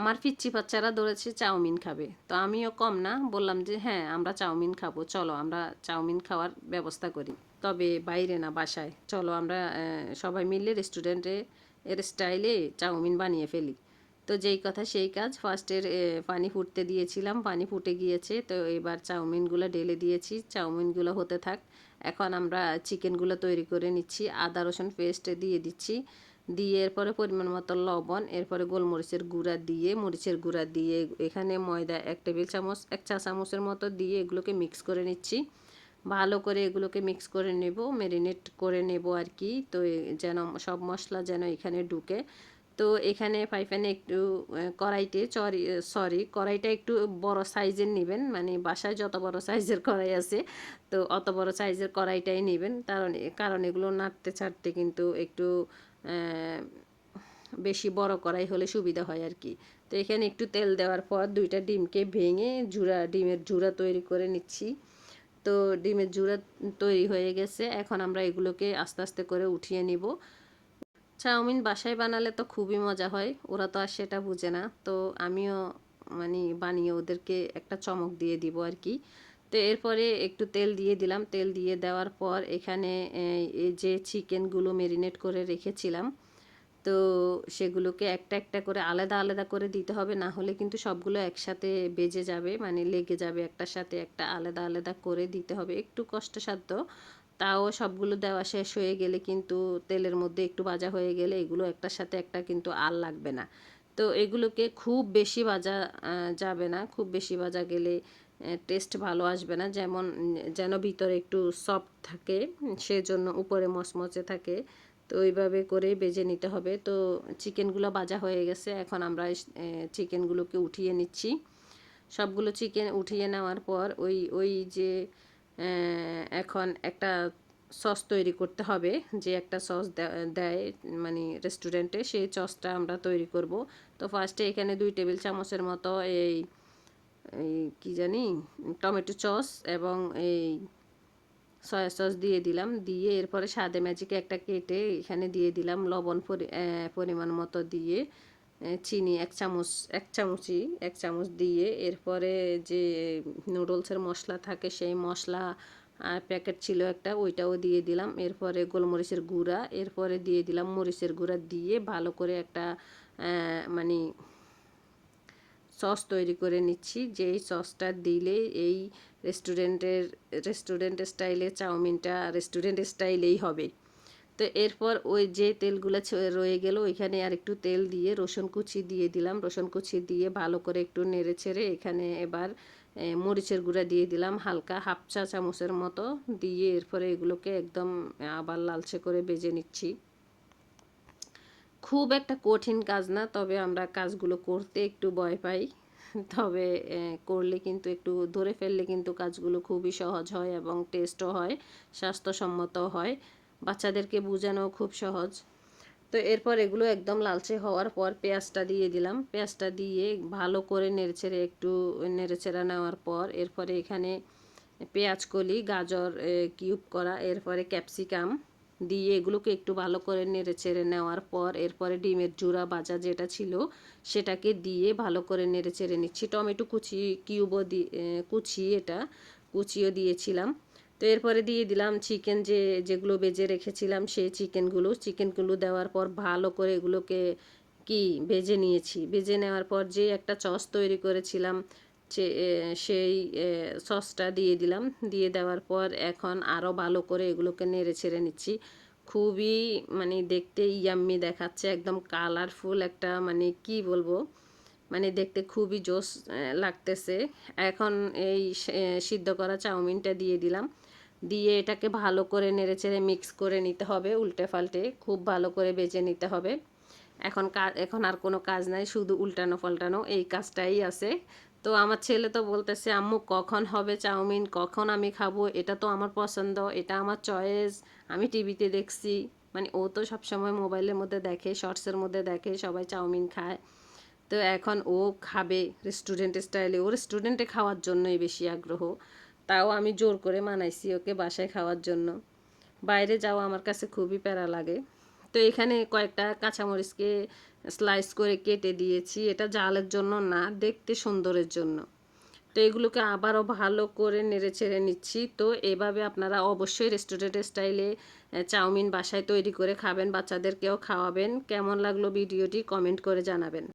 আমার পিচ্ছি বাচ্চারা ধরেছে চাউমিন খাবে। তো আমিও কম না, বললাম যে হ্যাঁ আমরা চাউমিন খাব, চলো আমরা চাউমিন খাওয়ার ব্যবস্থা করি। তবে বাইরে না, বাসায়, চলো আমরা সবাই মিলে রেস্টুরেন্টে এর স্টাইলে চাউমিন বানিয়ে ফেলি। তো যেই কথা সেই কাজ ফার্স্টের পানি ফুটতে দিয়েছিলাম, পানি ফুটে গিয়েছে, তো এবার চাউমিনগুলো ঢেলে দিয়েছি, চাউমিনগুলো হতে থাক। এখন আমরা চিকেনগুলো তৈরি করে নিচ্ছি, আদা, রসুন পেস্ট দিয়ে দিচ্ছি। দিয়ে এরপরে পরিমাণ মতো লবণ, এরপরে গোলমরিচের গুঁড়া দিয়ে, মরিচের গুঁড়া দিয়ে এখানে ময়দা এক টেবিল চামচ, এক চা চামচের মতো দিয়ে এগুলোকে মিক্স করে নিচ্ছি। ভালো করে এগুলোকে মিক্স করে নেব ম্যারিনেট করে নেব আর কি তো যেন সব মশলা যেন এখানে ঢুকে। তো এখানে পাইফানে একটু কড়াইতে চরি সরি কড়াইটা একটু বড় সাইজের নেবেন। মানে বাসায় যত বড় সাইজের কড়াই আছে, তো অত বড় সাইজের কড়াইটাই নেবেন। কারণ কারণ এগুলো নাড়তে ছাড়তে কিন্তু একটু বেশি বড় করাই হলে সুবিধা হয় আর কি। তো এখানে একটু তেল দেওয়ার পর দুইটা ডিমকে ভেঙে জুড়া ডিমের জুড়া তৈরি করে নিচ্ছি। তো ডিমের জুড়া তৈরি হয়ে গেছে, এখন আমরা এগুলোকে আস্তে আস্তে করে উঠিয়ে নিব। চাউমিন বাসায় বানালে তো খুবই মজা হয়, ওরা তো আর সেটা বুঝে না। তো আমিও মানে বানিয়ে ওদেরকে একটা চমক দিয়ে দিব আর কি। তো এরপরে একটু তেল দিয়ে দিলাম। তেল দিয়ে দেওয়ার পর এখানে যে চিকেনগুলো মেরিনেট করে রেখেছিলাম, তো সেগুলোকে একটা একটা করে আলাদা আলাদা করে দিতে হবে। না হলে কিন্তু সবগুলো একসাথে বেজে যাবে মানে লেগে যাবে একটার সাথে একটা আলাদা আলাদা করে দিতে হবে। একটু কষ্টসাধ্য, তাও সবগুলো দেওয়া শেষ হয়ে গেলে কিন্তু তেলের মধ্যে একটু ভাজা হয়ে গেলে এগুলো একটার সাথে একটা কিন্তু আর লাগবে না। তো এগুলোকে খুব বেশি আহ, যাবে না। খুব বেশি ভাজা গেলে টেস্ট ভালো আসবে না। যেমন যেন ভিতরে একটু সফট থাকে সেজন্য উপরে মচমচে থাকে। তো ওইভাবে করে বেজে নিতে হবে। তো চিকেনগুলো ভাজা হয়ে গেছে। এখন আমরা চিকেনগুলোকে উঠিয়ে নিচ্ছি। সবগুলো চিকেন উঠিয়ে নেওয়ার পর ওই ওই যে এখন একটা সস তৈরি করতে হবে, যে একটা সস দেয় মানে রেস্টুরেন্টে সেই সসটা আমরা তৈরি করব। তো ফার্স্টে এখানে দুই টেবিল চামচের মতো এই কি জানি, টমেটো সস এবং এই সয়া সস দিয়ে দিলাম। দিয়ে এরপরে স্বাদে ম্যাজিকে একটা কেটে এখানে দিয়ে দিলাম লবণ পরি- পরিমাণ মতো দিয়ে চিনি এক চামচ, এক চামচই, এক চামচ দিয়ে এরপরে যে নুডলসের মশলা থাকে, সেই মশলা প্যাকেট ছিল একটা, ওইটাও দিয়ে দিলাম। এরপরে গোলমরিচের গুঁড়া, এরপরে দিয়ে দিলাম মরিচের গুঁড়া দিয়ে ভালো করে একটা মানে সস তৈরি করে নিচ্ছি। যেই সসটা দিলে এই রেস্টুরেন্টের রেস্টুরেন্ট স্টাইলে চাউমিনটা রেস্টুরেন্ট স্টাইলেই হবে। তো এরপর ওই যে তেলগুলো রয়ে গেল, ওইখানে আর একটু তেল দিয়ে রসুন কুচি দিয়ে দিলাম। রসুন কুচি দিয়ে ভালো করে একটু নেড়ে ছেড়ে এখানে এবার মরিচের গুঁড়া দিয়ে দিলাম হালকা, হাফ চা চামচের মতো। দিয়ে এরপরে এগুলোকে একদম আবার লালচে করে বেজে নিচ্ছি। খুব একটা কঠিন কাজ না, তবে আমরা কাজগুলো করতে একটু ভয় পাই। তবে করলে কিন্তু একটু, ধরে ফেললে কিন্তু কাজগুলো খুবই সহজ হয় এবং টেস্টও হয়, স্বাস্থ্যসম্মত হয়। বাচ্চাদেরকে বোঝানো খুব সহজ। তো এরপর এগুলো একদম লালচে হওয়ার পর পেঁয়াজটা দিয়ে দিলাম। পেঁয়াজটা দিয়ে ভালো করে নেড়েচেড়ে একটু নেড়েচেড়া নেওয়ার পর এরপরে এখানে পেঁয়াজ কলি, গাজর কিউব করা, এরপরে ক্যাপসিকাম দিয়ে এগুলোকে একটু ভালো করে নেড়ে চেড়ে নেওয়ার পর এরপরে ডিমের জুড়া বাজা যেটা ছিল সেটাকে দিয়ে ভালো করে নেড়ে চেড়ে নিচ্ছি। টমেটো কুচি, কিউবও দিয়ে কুচি এটা, কুচিও দিয়েছিলাম। তো এরপরে দিয়ে দিলাম চিকেন যে যেগুলো বেজে রেখেছিলাম সেই চিকেনগুলো চিকেনগুলো দেওয়ার পর ভালো করে এগুলোকে কি ভেজে নিয়েছি। ভেজে নেওয়ার পর যে একটা সস তৈরি করেছিলাম সেই সসটা দিয়ে দিলাম। দিয়ে দেওয়ার পর এখন আরও ভালো করে এগুলোকে নেড়ে ছেড়ে নিচ্ছি। খুবই মানে দেখতে ইয়াম্মি দেখাচ্ছে একদম কালারফুল একটা মানে কি বলব? মানে দেখতে খুবই আহ, লাগতেছে। এখন এই সিদ্ধ করা চাউমিনটা দিয়ে দিলাম। দিয়ে এটাকে ভালো করে নেড়েচেড়ে মিক্স করে নিতে হবে উল্টে পাল্টে, খুব ভালো করে বেজে নিতে হবে। এখন কাজ এখন আর কোনো কাজ নাই, শুধু উল্টানো পাল্টানো, এই কাজটাই আছে। তো আমার ছেলে তো বলতেছে, আম্মু, কখন হবে চাউমিন? কখন আমি খাব? এটা তো আমার পছন্দ, এটা আমার চয়েস আমি টিভিতে দেখছি। মানে ও তো সবসময় মোবাইলের মধ্যে দেখে শর্টসের মধ্যে দেখে, সবাই চাউমিন খায়। তো এখন ও খাবে রেস্টুরেন্ট স্টাইলে ও রেস্টুরেন্টে খাওয়ার জন্যই বেশি আগ্রহ। তাও আমি জোর করে মানাইছি ওকে বাসায় খাওয়ার জন্য। বাইরে যাওয়া আমার কাছে খুবই প্যারা লাগে। তো এখানে কয়েকটা কাঁচামরিচকে স্লাইস করে কেটে দিয়েছি। এটা জালের জন্য না, দেখতে সুন্দরের জন্য। তো এগুলোকে আবারও ভালো করে নেড়ে ছেড়ে নিচ্ছি। তো এভাবে আপনারা অবশ্যই রেস্টুরেন্টের স্টাইলে চাউমিন বাসায় তৈরি করে খাবেন, বাচ্চাদেরকেও খাওয়াবেন। কেমন লাগল ভিডিওটি কমেন্ট করে জানাবেন।